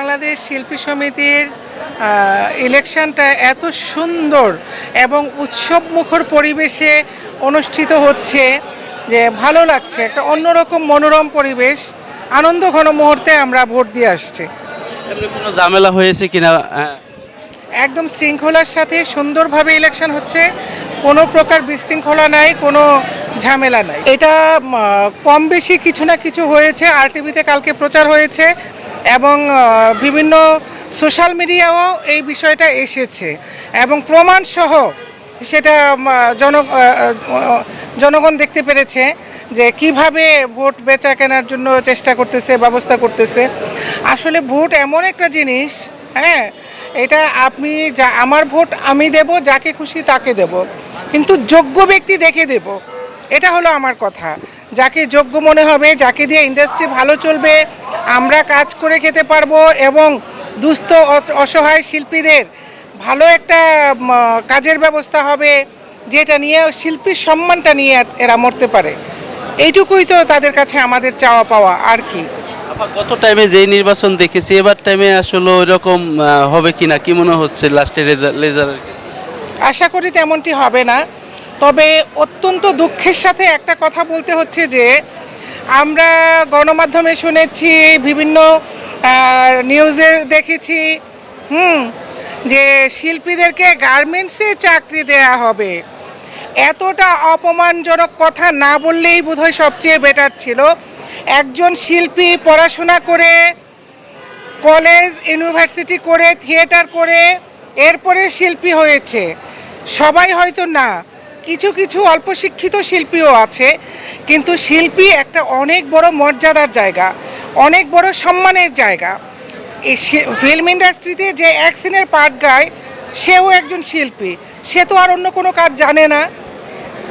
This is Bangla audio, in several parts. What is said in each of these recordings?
বাংলাদেশ শিল্পী সমিতির ইলেকশনটা এত সুন্দর এবং উৎসবমুখর পরিবেশে অনুষ্ঠিত হচ্ছে যে ভালো লাগছে। একটা অন্যরকম মনোরম পরিবেশ আনন্দ ঘন মুহূর্তে আমরা ভোট দিয়ে আসছি। কোনো ঝামেলা হয়েছে কিনা? হ্যাঁ। একদম শৃঙ্খলার সাথে সুন্দরভাবে ইলেকশন হচ্ছে কোনো প্রকার বিশৃঙ্খলা নাই কোনো ঝামেলা নাই। এটা কম বেশি কিছু না কিছু হয়েছে আর টিভিতে কালকে প্রচার হয়েছে। এবং বিভিন্ন সোশ্যাল মিডিয়াও এই বিষয়টা এসেছে এবং প্রমাণ সহ সেটা জন জনগণ দেখতে পেরেছে যে কীভাবে ভোট বেচা কেনার জন্য চেষ্টা করতেছে, ব্যবস্থা করতেছে। আসলে ভোট এমন একটা জিনিস হ্যাঁ এটা আপনি যা, আমার ভোট আমি দেব, যাকে খুশি তাকে দেব। কিন্তু যোগ্য ব্যক্তি দেখে দেব। এটা হলো আমার কথা। যাকে যোগ্য মনে হবে, যাকে দিয়ে ইন্ডাস্ট্রি ভালো চলবে আমরা কাজ করে খেতে পারব এবং দুস্থ অসহায় শিল্পীদের ভালো একটা কাজের ব্যবস্থা হবে যেটা নিয়ে শিল্পীর সম্মানটা নিয়ে এরা মরতে পারে। এইটুকুই তো তাদের কাছে আমাদের চাওয়া পাওয়া আর কি। গত টাইমে যেই নির্বাচন দেখেছি এবার টাইমে আসলে ওইরকম হবে কিনা কি মনে হচ্ছে লাস্টে রেজাল্ট আশা করি তেমনটি হবে না। তবে অত্যন্ত দুঃখের সাথে একটা কথা বলতে হচ্ছে যে আমরা গণমাধ্যমে শুনেছি, বিভিন্ন নিউজে দেখেছি, হুম, যে শিল্পীদেরকে গার্মেন্টসে চাকরি দেয়া হবে। এতটা অপমানজনক কথা না বললেই বোধহয় সবচেয়ে বেটার ছিল। একজন শিল্পী পড়াশোনা করে কলেজ ইউনিভার্সিটি করে থিয়েটার করে, এরপরে শিল্পী হয়েছে। সবাই হয়তো না, কিছু কিছু অল্প শিক্ষিত শিল্পীও আছে কিন্তু শিল্পী একটা অনেক বড় মর্যাদার জায়গা, অনেক বড় সম্মানের জায়গা। এই ফিল্ম ইন্ডাস্ট্রিতে যে এক সিনের গায়, সেও একজন শিল্পী। সে তো আর অন্য কোনো কাজ জানে না।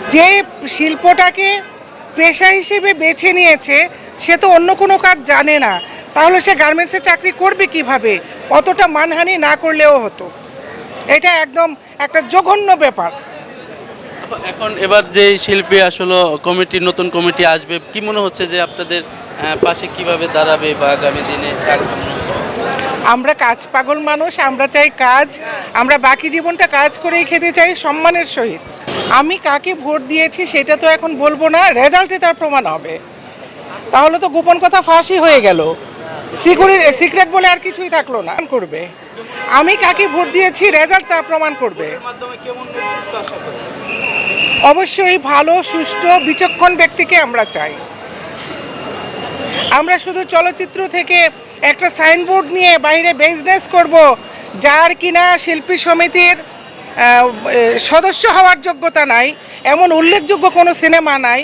যে শিল্পটাকে পেশা হিসেবে বেছে নিয়েছে, সে তো অন্য কোনো কাজ জানে না। তাহলে সে গার্মেন্টসে চাকরি করবে কীভাবে? অতটা মানহানি না করলেও হতো। এটা একদম একটা জঘন্য ব্যাপার। এখন এবার যে শিল্পী আসলে কমিটি নতুন কমিটি আসবে কি মনে হচ্ছে যে আপনাদের পাশে কীভাবে দাঁড়াবে বা আগামী দিনে কেমন? আমরা কাজ পাগল মানুষ আমরা চাই কাজ আমরা বাকি জীবনটা কাজ করেই খেতে চাই সম্মানের সহিত। আমি কাকে ভোট দিয়েছি সেটা তো এখন বলব না রেজাল্টে তার প্রমাণ হবে। তাহলে তো গোপন কথা ফাঁসই হয়ে গেল। সিকিউরিটি সিক্রেট বলে আর কিছুই থাকল না। করবে। আমি কাকে ভোট দিয়েছি রেজাল্ট তার প্রমাণ করবে। অবশ্যই ভালো সুষ্ঠু বিচক্ষণ ব্যক্তিকে আমরা চাই। আমরা শুধু চলচ্চিত্র থেকে একটা সাইনবোর্ড নিয়ে বাইরে বিজনেস করব যার কিনা শিল্পী সমিতির সদস্য হওয়ার যোগ্যতা নাই এমন উল্লেখযোগ্য কোনো সিনেমা নাই।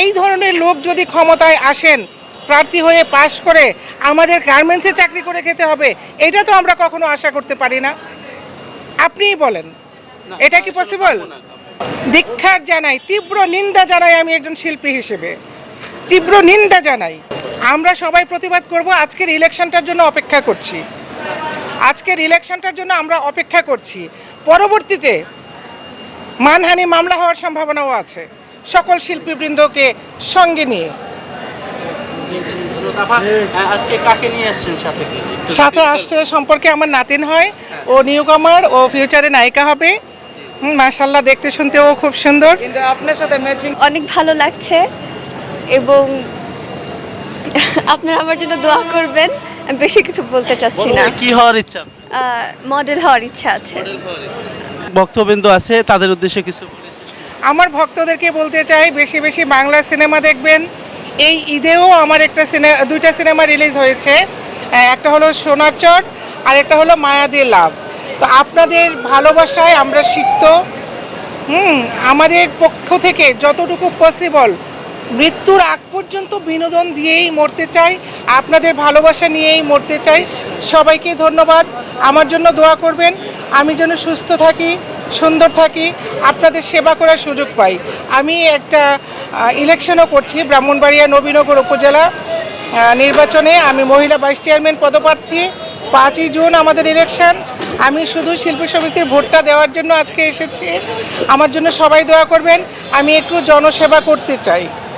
এই ধরনের লোক যদি ক্ষমতায় আসেন প্রার্থী হয়ে পাশ করে আমাদের গার্মেন্টসে চাকরি করে খেতে হবে এটা তো আমরা কখনো আশা করতে পারি না। আপনিই বলেন। এটা কি পসিবল ধিক্ষার জানাই তীব্র নিন্দা জানাই আমি একজন শিল্পী হিসেবে। তীব্র নিন্দা জানাই। আমরা সবাই প্রতিবাদ করব আজকের ইলেকশনটার জন্য অপেক্ষা করছি। আজকের ইলেকশনটার জন্য আমরা অপেক্ষা করছি। পরবর্তীতে মানহানি মামলা হওয়ার সম্ভাবনাও আছে। সকল শিল্পীবৃন্দকে সঙ্গে নিয়ে। আজকে কাকে নিয়ে আসছেন সাথে? সাথে আসছে সম্পর্কে আমার নাতিন হয়। ও নিউকামার ও ফিউচারে নায়িকা হবে। মাশাল্লাহ দেখতে শুনতেও খুব সুন্দর। কিন্তু আপনার সাথে ম্যাচিং অনেক ভালো লাগছে এবং আপনারা আমার জন্য দোয়া করবেন। আমি বেশি কিছু বলতে চাচ্ছি না। কি হওয়ার ইচ্ছা? মডেল হওয়ার ইচ্ছা আছে। ভক্তবৃন্দ আছে তাদের উদ্দেশ্যে কিছু আমার ভক্তদেরকে বলতে চাই বেশি বেশি বাংলা সিনেমা দেখবেন। এই ঈদেও আমার একটা সিনেমা দুইটা সিনেমা রিলিজ হয়েছে। একটা হলো সোনার চর আর একটা হলো মায়াদের লাভ। তো আপনাদের ভালোবাসায় আমরা শিখত হুম, আমাদের পক্ষ থেকে যতটুকু পসিবল মৃত্যুর আগ পর্যন্ত বিনোদন দিয়েই মরতে চাই, আপনাদের ভালোবাসা নিয়েই মরতে চাই। সবাইকে ধন্যবাদ। আমার জন্য দোয়া করবেন। আমি যেন সুস্থ থাকি, সুন্দর থাকি, আপনাদের সেবা করার সুযোগ পাই। আমি একটা ইলেকশনও করছি ব্রাহ্মণবাড়িয়া নবীনগর উপজেলা নির্বাচনে। আমি মহিলা ভাইস চেয়ারম্যান পদপ্রার্থী। পাঁচই জুন আমাদের ইলেকশন আমি শুধু শিল্পী সমিতির ভোটটা দেওয়ার জন্য আজকে এসেছি। আমার জন্য সবাই দোয়া করবেন। আমি একটু জনসেবা করতে চাই।